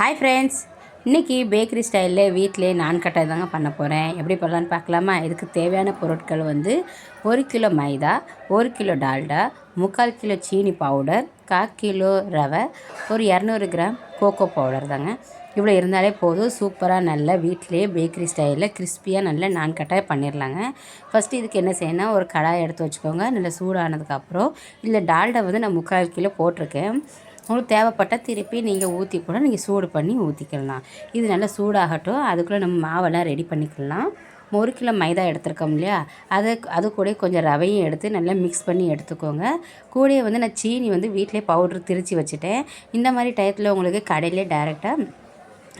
Hi friends இன்றைக்கி bakery ஸ்டைலில் வீட்டிலே நான் கட்டாய் தாங்க பண்ண போகிறேன் எப்படி பண்ணலான்னு பார்க்கலாமா? இதுக்கு தேவையான பொருட்கள் வந்து ஒரு கிலோ மைதா ஒரு கிலோ டால்டா முக்கால் கிலோ சீனி பவுடர் கால் கிலோ ரவை ஒரு இரநூறு கிராம் கோகோ பவுடர் தாங்க. இவ்வளோ இருந்தாலே போதும். சூப்பராக நல்ல வீட்டிலே பேக்கரி ஸ்டைலில் கிறிஸ்பியாக நல்ல நான் கட்டாய் பண்ணிடலாங்க ஃபஸ்ட்டு இதுக்கு என்ன செய்யணும் ஒரு கடாய் எடுத்து வச்சுக்கோங்க. நல்லா சூடானதுக்கப்புறம் இல்லை டால்டா வந்து நான் முக்கால் கிலோ போட்டிருக்கேன். உங்களுக்கு தேவைப்பட்டால் திருப்பி நீங்கள் ஊற்றி கூட நீங்கள் சூடு பண்ணி ஊற்றிக்கலாம் இது நல்லா சூடாகட்டும். அதுக்குள்ளே நம்ம மாவெல்லாம் ரெடி பண்ணிக்கலாம். ஒரு கிலோ மைதா எடுத்துருக்கோம் இல்லையா? அதை அது கூட கொஞ்சம் ரவையும் எடுத்து நல்லா மிக்ஸ் பண்ணி எடுத்துக்கோங்க. கூடயே வந்து நான் சீனி வந்து வீட்டிலே பவுட்ரு திரித்து வச்சுட்டேன். இந்த மாதிரி டயத்தில் உங்களுக்கு கடையிலே டேரெக்டாக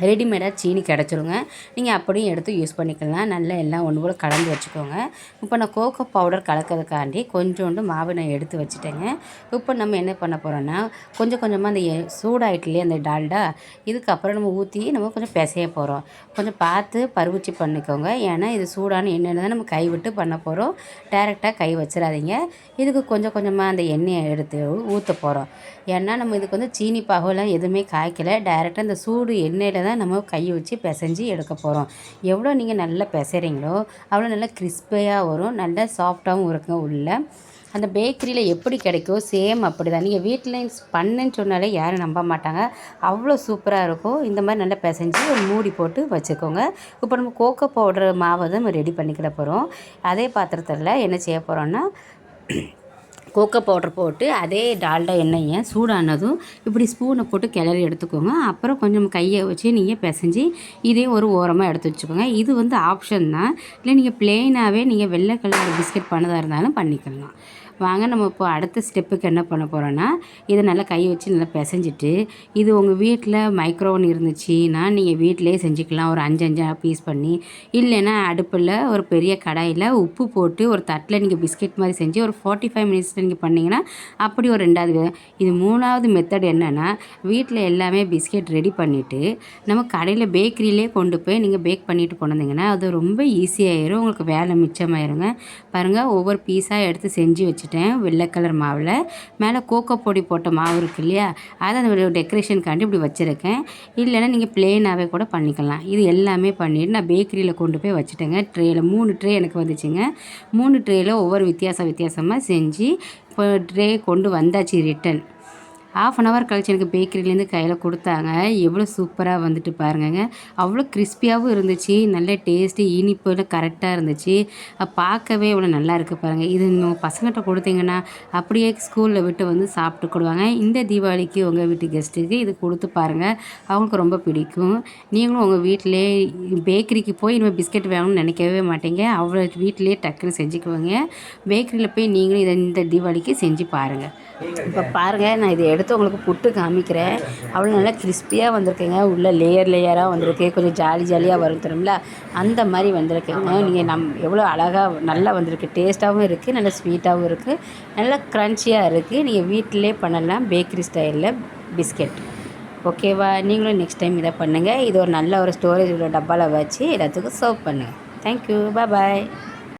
ரெடிமேடாக சீனி கிடச்சிருங்க. நீங்கள் அப்படியும் எடுத்து யூஸ் பண்ணிக்கலாம். நல்லா எல்லாம் ஒன்று போல் கலந்து வச்சுக்கோங்க. இப்போ நான் கோகோ பவுடர் கலக்கிறதுக்காண்டி கொஞ்சோண்டு மாவு நான் எடுத்து வச்சுட்டேங்க. இப்போ நம்ம என்ன பண்ண போகிறோன்னா கொஞ்சம் கொஞ்சமாக அந்த சூடாயிட்டுலேயே அந்த டால்டா இதுக்கப்புறம் நம்ம ஊற்றி நம்ம கொஞ்சம் பிசைய போகிறோம் கொஞ்சம் பார்த்து பருவச்சி பண்ணிக்கோங்க. ஏன்னா இது சூடான எண்ணெய் தான் நம்ம கை விட்டு பண்ண போகிறோம் டேரெக்டாக கை வச்சிடாதீங்க. இதுக்கு கொஞ்சம் கொஞ்சமாக அந்த எண்ணெயை எடுத்து ஊற்ற போகிறோம் ஏன்னா நம்ம இதுக்கு வந்து சீனி பாகோலாம் எதுவுமே காய்க்கலை. டேரெக்டாக அந்த சூடு எண்ணெயில் தான் தான் நம்ம கையை வச்சு பிசைஞ்சு எடுக்க போகிறோம் எவ்வளோ நீங்கள் நல்லா பிசைறீங்களோ அவ்வளோ நல்லா கிறிஸ்பியாக வரும் நல்லா சாஃப்டாகவும் இருக்குங்க உள்ள. அந்த பேக்கரியில் எப்படி கிடைக்கோ சேம் அப்படி தான் நீங்கள் வீட்டில் பண்ணுன்னு சொன்னாலே யாரும் நம்ப மாட்டாங்க. அவ்வளோ சூப்பராக இருக்கும். இந்த மாதிரி நல்லா பிசைஞ்சு ஒரு மூடி போட்டு வச்சுக்கோங்க. இப்போ நம்ம கோக்கோ பவுடர் மாவை தான் நம்ம ரெடி பண்ணிக்கிட போகிறோம் அதே பாத்திரத்தில் என்ன செய்ய போகிறோன்னா கோக்கோ பவுடர் போட்டு அதே டால்டா எண்ணெயை சூடானதும் இப்படி ஸ்பூனை போட்டு கிளறி எடுத்துக்கோங்க. அப்புறம் கொஞ்சம் கையை வச்சு நீங்கள் பிசைஞ்சு இதே ஒரு ஓரமாக எடுத்து வச்சுக்கோங்க. இது வந்து ஆப்ஷன் தான். இல்லை நீங்கள் பிளெயினாகவே நீங்கள் வெள்ளை கலர் பிஸ்கட் பண்ணதாக இருந்தாலும் பண்ணிக்கலாம். வாங்க நம்ம இப்போ அடுத்த ஸ்டெப்புக்கு என்ன பண்ண போகிறோன்னா இதை நல்லா கை வச்சு நல்லா பிசைஞ்சிட்டு இது உங்கள் வீட்டில் மைக்ரோவன் இருந்துச்சுன்னா நீங்கள் வீட்டிலே செஞ்சுக்கலாம். ஒரு அஞ்சு பீஸ் பண்ணி இல்லைன்னா அடுப்பில் ஒரு பெரிய கடாயில் உப்பு போட்டு ஒரு தட்டில் நீங்கள் பிஸ்கெட் மாதிரி செஞ்சு ஒரு ஃபார்ட்டி ஃபைவ் மினிட்ஸில் நீங்கள் பண்ணிங்கன்னா அப்படி ஒரு ரெண்டாவது இது மூணாவது மெத்தட் என்னென்னா வீட்டில் எல்லாமே பிஸ்கெட் ரெடி பண்ணிவிட்டு நம்ம கடையில் பேக்கரியிலே கொண்டு போய் நீங்கள் பேக் பண்ணிவிட்டு கொண்டு வந்தீங்கன்னா அது ரொம்ப ஈஸியாகிடும் உங்களுக்கு வேலை மிச்சமாயிருங்க. பாருங்கள் ஒவ்வொரு பீஸாக எடுத்து செஞ்சு வச்சுட்டு வச்சுட்டேன். வெள்ளை கலர் மாவில். மேலே கோக்கோ பொடி போட்ட மாவு இருக்கு இல்லையா? அதை அந்த டெக்கரேஷனுக்காண்டி இப்படி வச்சுருக்கேன். இல்லைன்னா நீங்கள் ப்ளெயினாகவே கூட பண்ணிக்கலாம். இது எல்லாமே பண்ணிவிட்டு நான் பேக்கரியில் கொண்டு போய் வச்சுட்டேங்க. ட்ரேயில் மூணு ட்ரே எனக்கு வந்துச்சுங்க. மூணு ட்ரேயில் ஒவ்வொரு வித்தியாசம் வித்தியாசமாக செஞ்சு இப்போ ட்ரே கொண்டு வந்தாச்சு ரிட்டன். ஆஃப் அன் ஹவர் கழிச்சு எனக்கு பேக்கரிலேருந்து கையில் கொடுத்தாங்க. எவ்வளோ சூப்பராக வந்துட்டு பாருங்கங்க. அவ்வளோ கிறிஸ்பியாகவும் இருந்துச்சு. நல்ல டேஸ்ட்டு இனிப்பு கரெக்டாக இருந்துச்சு. பார்க்கவே இவ்வளோ நல்லா இருக்குது பாருங்கள் இது இன்னும் பசங்கிட்ட கொடுத்தீங்கன்னா அப்படியே ஸ்கூலில் விட்டு வந்து சாப்பிட்டு கொடுவாங்க. இந்த தீபாவளிக்கு உங்கள் வீட்டு கெஸ்ட்டுக்கு இது கொடுத்து பாருங்கள் அவங்களுக்கு ரொம்ப பிடிக்கும். நீங்களும் உங்கள் வீட்டிலே பேக்கரிக்கு போய் இனிமேல் பிஸ்கெட் வேணும்னு நினைக்கவே மாட்டீங்க. அவ்வளோ வீட்டிலே டக்குன்னு செஞ்சுக்குவாங்க. பேக்கரியில் போய் நீங்களும் இதை இந்த தீபாவளிக்கு செஞ்சு பாருங்கள் இப்போ பாருங்கள் நான் இதை எடுத்து உங்களுக்கு புட்டு காமிக்கிறேன். அவ்வளோ நல்லா கிறிஸ்பியாக வந்திருக்குங்க. உள்ளே லேயர் லேயராக வந்திருக்கு. கொஞ்சம் ஜாலி ஜாலியாக வரும் தரும்ல அந்த மாதிரி வந்திருக்குங்க. நீங்கள் நம் எவ்வளோ அழகாக நல்லா வந்திருக்கு. டேஸ்ட்டாகவும் இருக்குது நல்லா ஸ்வீட்டாகவும் இருக்குது நல்லா க்ரன்ச்சியாக இருக்குது நீங்கள் வீட்டிலே பண்ணலாம் பேக்கரி ஸ்டைலில் பிஸ்கெட் ஓகேவா நீங்களும் நெக்ஸ்ட் டைம் இதை பண்ணுங்கள் இது ஒரு நல்ல ஒரு ஸ்டோரேஜ் உள்ள டப்பாவில் வச்சு எல்லாத்துக்கும் சர்வ் பண்ணுங்கள் தேங்க்யூ பாய்